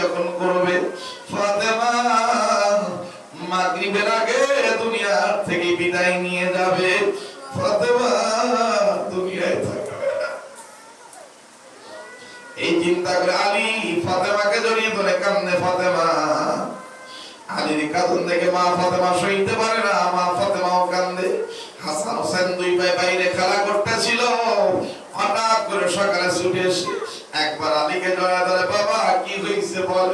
যখন করবে মাগরিবের আগে দুনিয়ার থেকে বিদায় নিয়ে যাবে। এই চিন্তা করে আলী ফাতেমাকে জড়িয়ে ধরে কান্দে ফাতেমা। আলীর কাঁদন দেখে মা ফাতেমা সইতে পারে না। মা ফাতেমাও কান্দে। হাসান হোসেন দুই ভাই বাইরে খেলা করতেছিল। হঠাৎ করে সকালে ছুটে এসে একবার আলীকে জড়া ধরে, বাবা, কি হয়েছে বল?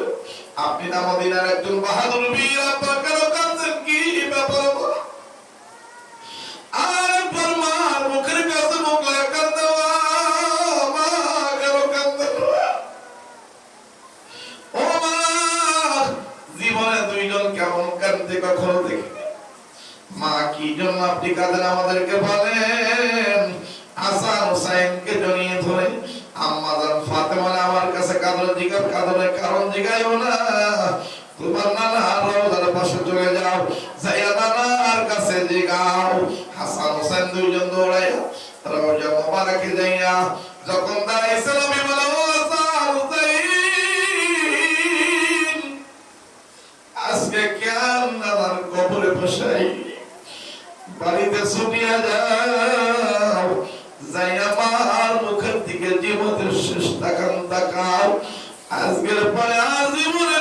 আপনি না মদিনার একজন বাহাদুর বীর? আপনার কেন কাঁদছেন? কি ব্যাপার কখনো দেখি? মা, কি জন্য আপনি কাঁদেন আমাদেরকে বলেন? জিগার কাঁদলে কারণ জিগাইও না। তোমার নানা রওজার পাশে চলে যাও, যাইয়া নানার কাছে জিগাও। হাসান হুসাইন দুইজন দৌড়াইয়া মোবারকে যাইয়া যখন দাঁড়াইছিল আমি হাসান আজকে কেন আমার কবরে বসাই, বাড়িতে ছুটিয়া যাও। যাই আমার মুখের দিকে জীবনের শেষ তাকান তাকাও। আজকের পরে আজীবনে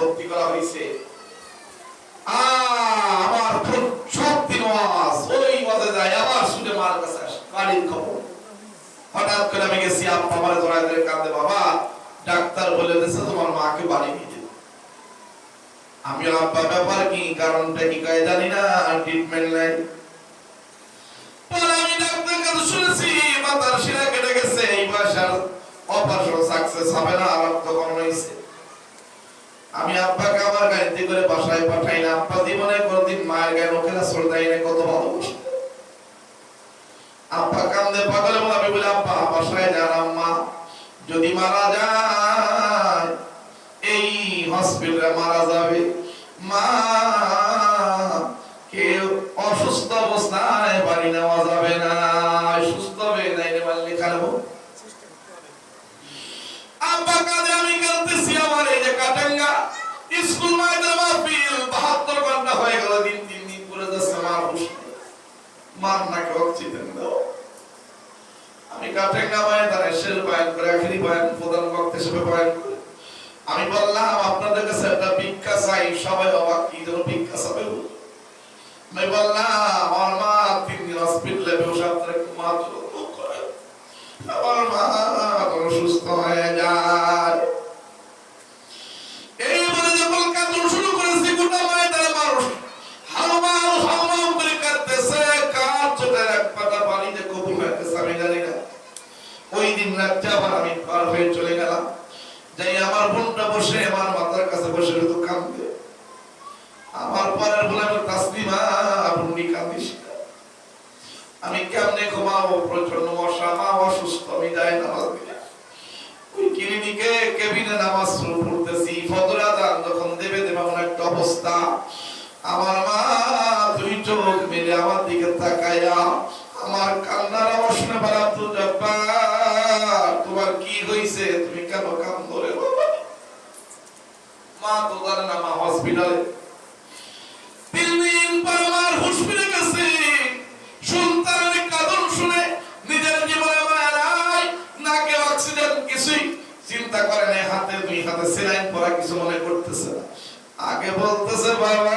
ভর্তি করা হয়েছে। আমার দিন ওয়াজ ওই ওয়াজে যায়, আবার শুনে মার কাছে বাড়ির খবর। হঠাৎ করে আমি গেছি, আব্বা আমার জড়াই ধরে কাঁদে, বাবা, ডাক্তার বলে দিয়েছে তোমার মাকে বাড়ি নিয়ে যেতে। আমি আব্বা ব্যাপার কি, কারণটা কি কয় জানি না ট্রিটমেন্ট নাই। আমি ডাক্তার কাছে শুনেছি, মাথার শিরা কেটে গেছে, এই বয়সের অপারেশন সাকসেস হবে না, আর তখন হয়েছে। আমি আব্বাকে আমার গাড়িতে করে বাসায় পাঠাই না আব্বা জীবনে কোনদিন মায়ের গায়ে সরে দেয় না কত ভালোবাসে। আব্বা কান্দে পাগলে বলে, আমি বলি, আব্বা, বাসায় যান আম্মা। যদি মারা যায়, এই হসপিটালে মারা যাবে। মা, কেউ অসুস্থ অবস্থায় বাড়ি নেওয়া যাবে না সুস্থ হয়ে নাই রে মাল লেখা নেব আব্বা কাঁদে আমি কাঁদতেছি আমার এই যে কাটাঙ্গা স্কুল মাইদার মাহফিল 72 ঘণ্টা হয়ে গেল, দিন তিন দিন করে যাচ্ছে আমার হুশ। মার নাকি অক্সিজেন দাও। আমি কাটাঙ্গা ময়দানে শেষ বয়ান করে, আখেরি বয়ান, প্রধান বক্তা হিসেবে বয়ান আমি বললাম, আপনাদের কাছে একটা ভিক্ষা চাই, সবাই অবাক, কি যেন ভিক্ষা চাবে আমি বললাম, আমার মা তিন দিন হসপিটালে বসে আপনার একটু মা তো করে আমার আবার আমি পার হয়ে চলে গেলাম। যাই আমার বোনটা বসে, আমার মাথার কাছে বসে শুধু কান্দে আমার পরের বলে আমি তাসলিমা আপনি কান্দিস না। আমি কেমনে ঘুমাবো? প্রচণ্ড মশা, মা অসুস্থ, আমি যাই নামাজ দিলে ওই ক্লিনিকে, কেবিনে নামাজ শুরু করতেছি। ফজর আজান যখন দেবে দেবে এমন একটা অবস্থা। আমার মা দুই চোখ মেলে আমার দিকে তাকায়া, আমার কান্নার শুনে বলে কি তুমি কেন কান্দো রে বাবা মা তো জানে না, মা হসপিটালে পর গেছে। সন্তানের কাঁদন শুনে নিজের জীবনে মায়া নাই, নাকে অক্সিজেন কিছুই চিন্তা করে হাতে দুই হাতে সেলাইন পরা কিছু মনে করতেছে না। আগে বলতেছে, বাবা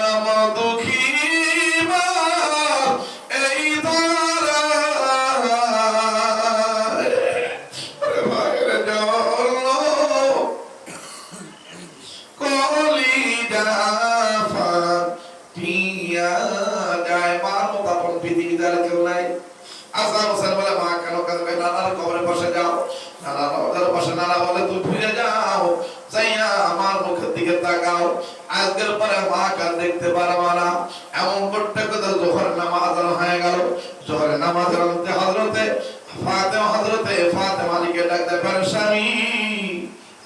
Ramadan. তাকাও। আজকের পরে মা কার দেখতে পারবা না। এমন করতে করতে জোহর নামাজ হয়ে গেল। জোহরের নামাজের মধ্যে হজরতে ফাতেমা হজরতে ফাতেমা লিখে ডাকতে পারে, স্বামী,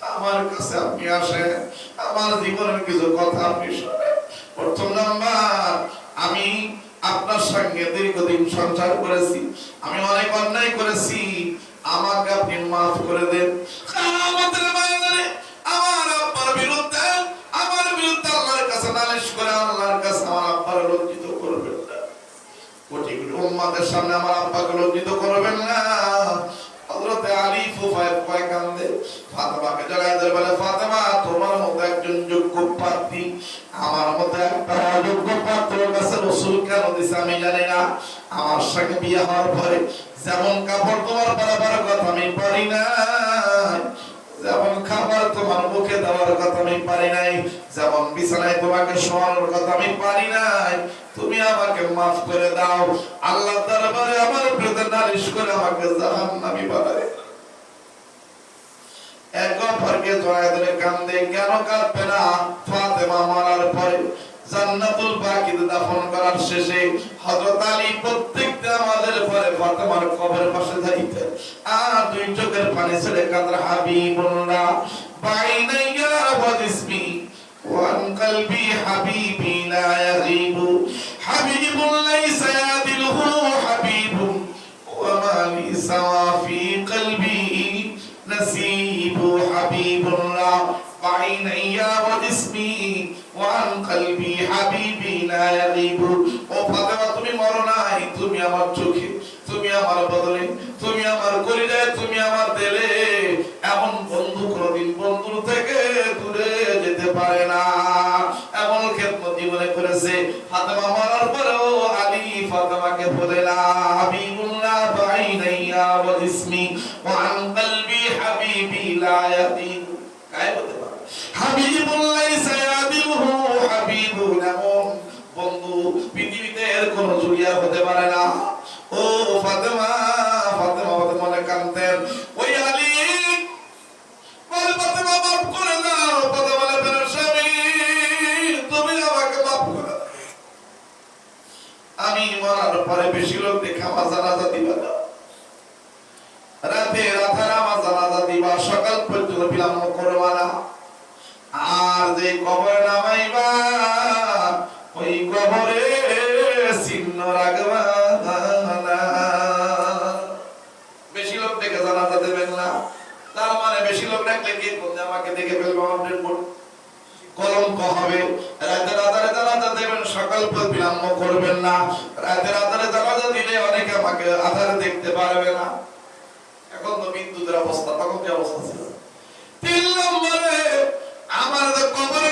আমার কাছে আপনি আসেন। আমার জীবনের কিছু কথা আপনি শোনেন। প্রথম নাম্বার, আমি আপনার সঙ্গে দীর্ঘদিন সংসার করেছি। আমি অনেক অন্যায় করেছি। আমাকে আপনি মাফ করে দেন। আমাদের উম্মাদের সামনে আমার আব্বাকে লজ্জিত করবেন না। তোমার মতো একজন যোগ্য প্রার্থী, আমার মতো একটা কাছে আমি আমার সঙ্গে বিয়ে হওয়ার পরে যেমন কাপড় তোমার বরাবর কথা আমি পারি না যেমন খাবার তোমার মুখে দেওয়ার কথা আমি পারি নাই। যেমন বিছানায় তোমাকে শোয়ানোর কথা আমি পারি নাই। তুমি আমাকে মাফ করে দাও। আল্লাহ দরবারে আমার প্রতি নালিশ করে আমাকে জাহান্নামি বানায় এক গফরকে জড়ায় ধরে কান্দে, কেন কাঁদবে না? ফাতেমা মারার পরে জান্নাতুল বাকিতে দাফন করার শেষে হযরত আলী প্রত্যেকটা আমাদের পরে ফাতেমার কবরের পাশে যাইতেন আর দুই চোখের পানি ছেড়ে কাঁদরা হাবিবুল্লাহ। বাইনা ইয়া ইসমি ওয়ান কলবি হাবিবি লা ইয়াগিবু। হাবিবুল লাইসা ইয়াদিলহু হাবিবু ওয়া মা লি সাওয়া ফি কলবি নসিবু হাবিবুল্লাহ। বাইনা ইয়া ইসমি ওয়ান قلبي حبيبي لا يغيب ও ফাতেমা, তুমি মরো নাই। তুমি আমার চোখে, তুমি আমার বদলে, তুমি আমার কলিজায়, তুমি পৃথিবীতে এর কোনো জুড়িয়া হতে পারে না। ও ফাতেমা দেবেন সকাল পর বিলম্ব করবেন না। দিলে অনেকে আমাকে আধারে দেখতে পারবে না। এখন তো বিদ্যুতের অবস্থা, তখন কি অবস্থা ছিল? তিন নম্বরে, আমার কবরে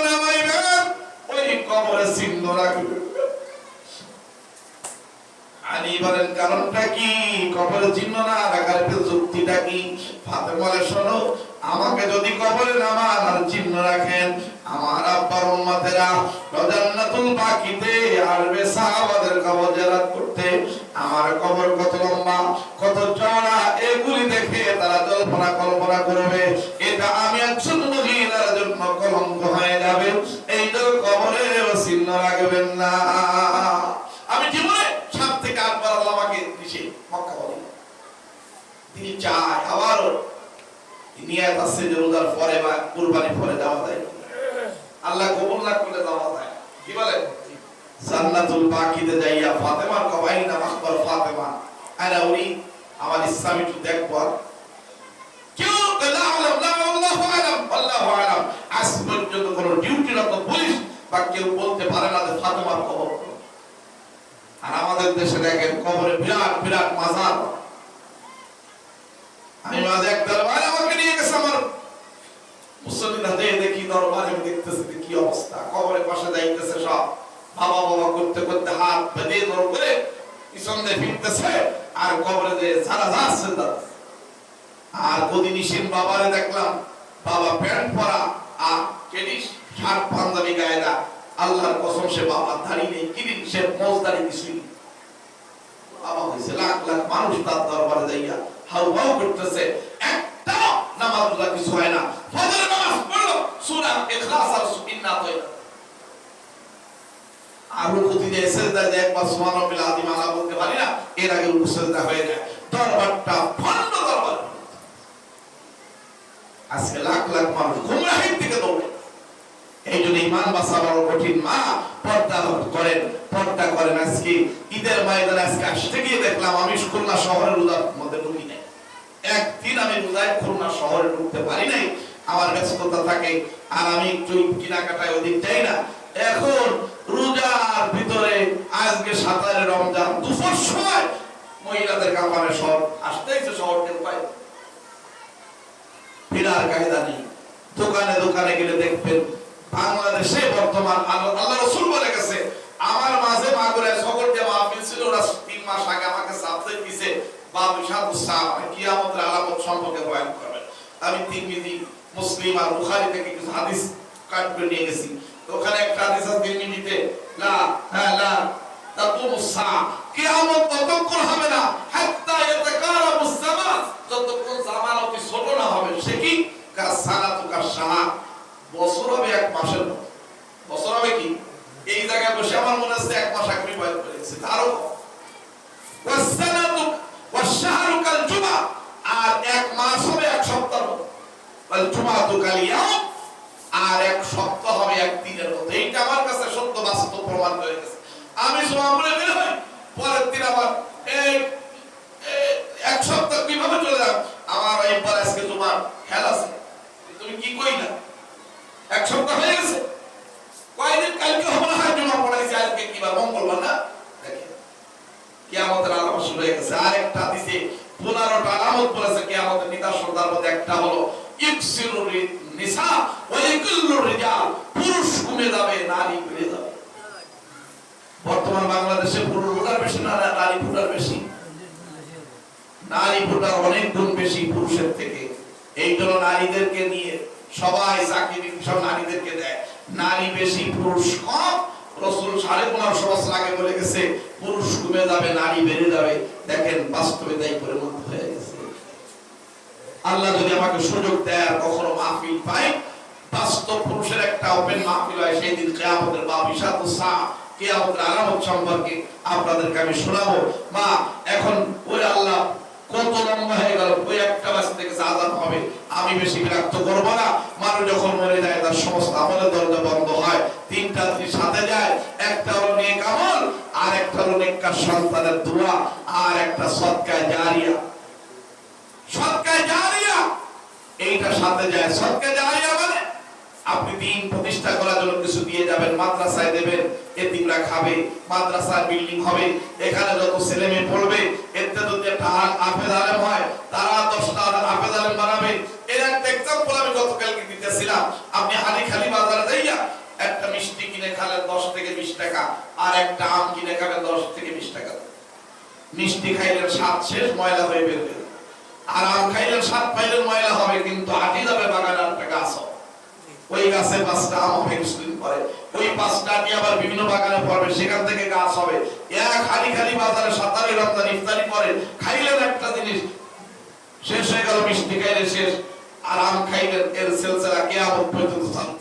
ওই কবরে চিহ্ন রাখবেন আনি বলেন, কারণটা কি? কবরে চিহ্ন না রাখার যুক্তিটা কি? ফাতে বলে, শোনো আমাকে যদি কবরে নামান আর চিহ্ন রাখেন, আমার আব্বার উম্মতেরা জান্নাতুল বাকিতে আসবে সাহাবাদের কবর জিয়ারত করতে, আমার কবর কত লম্বা, কত চওড়া, এগুলি দেখে তারা জল্পনা কল্পনা করবে। নিয়াত আছে যে রোজার পরে বা পরে যায়। আল্লাহ কবুল না করলে যায়। কি জান্নাতুল বাকিতে যাইয়া কবাই পর ফাতেমা। উনি আমার ইসলাম একটু দেখব। কেউ আজ পর্যন্ত কোনো ডিউটিরত পুলিশ বা কেউ বলতে পারে না যে ফাতেমার কবর। আর আমাদের দেশে দেখেন কবরে বিরাট বিরাট মাজার। আমি মাঝে আমাকে আমার দেখি দরবারে কি অবস্থা। কবরে পাশে সব। বাবা বাবা করতে করতে হাত দর করে ফিরতেছে আর কবরে সারা আর কদিন ইসিন বাবারে দেখলাম, বাবা প্যান্ট পরা আর শার্ট পাঞ্জাবি গায়ে না। আল্লাহর কসম, সে বাবার দাড়ি নেই। কিরিন সে মোজদারি কিছুই। বাবা হয়েছে লাখ লাখ মানুষ তার দরবারে যাইয়া হাউ হাউ করতেছে। একটা কিছু হয় না। ফজরের নামাজ পড়ল ইখলাস আর আর সেজদা একবার সুবহান রাব্বিল আযীম আলা বলতে পারি না, এর আগে রুকু সেজদা হয়ে যায়। দরবারটা দরবার। আজকে লাখ লাখ মানুষ দিকে দৌড়ে। কঠিন মা, পর্দা করেন পর্দা করেন আজকে। ঈদের ময়দানে আজকে আসতে গিয়ে দেখলাম আমি খুলনা শহরের রোজার মধ্যে ঢুকি। একদিন আমি রোজায় খুলনা শহরে ঢুকতে পারি নাই। আমার ব্যস্ততা থাকে, আর আমি একটু কেনাকাটায় ওদিক যাই না। এখন রোজার ভিতরে আজকে সাতারে রমজান দুপুর সময় মহিলাদের কাপড়ে শহর আসতেইছে শহরকে উপায় ফেরার কায়দা নেই। দোকানে দোকানে গেলে দেখবেন বাংলাদেশে বর্তমান আল্লাহ রসুল বলে গেছে, আমার মাঝে মাগুরে সকল যে মাহফিল ছিল ওরা তিন মাস আগে অতি ছোট না হবে, সে কি? বছর হবে এক মাসের। বছর হবে কি? এই জায়গায় বসে আমার মনে হচ্ছে এক মাস আগে বয়ান করে গেছি তারও। ওয়াসানাতু ওয়াশাহরু কাল জুমা আর এক মাস হবে, এক সপ্তাহ কাল জুমাতু কাল ইয়াউম আর এক সপ্তাহ হবে, এক দিনের মতো। এইটা আমার কাছে সত্য, বাস্তব প্রমাণ হয়ে গেছে। আমি জমা বলে বের হই পরের দিন আমার এই এই এক সপ্তাহ কীভাবে চলে যাবে আমার এই পরে আজকে তোমার খেলা আছে তুমি কি কই না এক সপ্তাহ হয়ে গেছে কয়দিন কালকে হবে না হয় জমা পড়াইছে আজকে কি বার মঙ্গলবার না দেখেন কিয়ামতের আলামত শুরু হয়ে গেছে আর একটা দিছে পনেরোটা আলামত বলেছে কিয়ামতের তার মধ্যে একটা হলো নিসা ওয়া ইয়াকুল্লুর রিজাল। পুরুষ কমে যাবে, নারী বেড়ে যাবে। বর্তমান বাংলাদেশে পুরুষ ভোটার বেশি না, নারী ভোটার বেশি? নারী ভোটার অনেক গুণ বেশি পুরুষের থেকে। এই জন্য নারীদেরকে নিয়ে সবাই চাকরি সব নারীদেরকে দেয়। নারী বেশি, পুরুষ কম। রসুল সাড়ে পনেরোশো বছর আগে বলে গেছে, পুরুষ কমে যাবে, নারী বেড়ে যাবে। দেখেন বাস্তবে তাই পরিণত আল্লাহ যদি আমাকে সুযোগ দেয় কখনো মাহফিল পাই বাস্তব পুরুষের একটা ওপেন মাহফিল হয় সেই দিন কেয়ামতের বা বিষাদ কেয়ামতের আলামত সম্পর্কে আপনাদেরকে আমি শোনাবো। মা, এখন ওই আল্লাহ কত লম্বা হয়ে গেল, ওই একটা বাস থেকে আজাদ হবে, আমি বেশি বিরক্ত করব না। মানুষ যখন মরে যায়, তার সমস্ত আমলের দরজা বন্ধ হয়, তিনটা জিনিস সাথে যায়, একটা হলো নেক আমল, আর একটা হলো নেককার সন্তানের দোয়া, আর একটা সৎকায় জারিয়া। সৎকায় জারিয়া এইটা সাথে যায় সৎকায় জারিয়া মানে আপনি দিন প্রতিষ্ঠা করার জন্য কিছু দিয়ে যাবেন, মাদ্রাসায় দেবেন, এতিমরা খাবে, মাদ্রাসার বিল্ডিং হবে, এখানে যত ছেলে মেয়ে পড়বে, এতে যদি একটা আফেদ আলেম হয়, তারা দশটা আফেদ আলেম বানাবে এর একটা এক্সাম্পল আমি গতকালকে দিতেছিলাম, আপনি হালি খালি বাজারে যাইয়া একটা মিষ্টি কিনে খালেন দশ থেকে বিশ টাকা, আর একটা আম কিনে খাবেন দশ থেকে বিশ টাকা মিষ্টি খাইলেন স্বাদ শেষ ময়লা হয়ে বের যাবে। আর আম খাইলেন স্বাদ পাইলেন ময়লা হবে, কিন্তু আটি যাবে বাগানে একটা গাছ ওই গাছে পাঁচটা আম হবে কিছুদিন পরে ওই পাঁচটা নিয়ে আবার বিভিন্ন বাগানে পড়বে, সেখান থেকে গাছ হবে। এক খালি খালি বাজারে সাতারি রমজান ইফতারি পরে খাইলেন একটা জিনিস, শেষ হয়ে গেল, মিষ্টি খাইলে শেষ। আর আম খাইলেন, এর সিলসিলা কেয়ামত পর্যন্ত চালু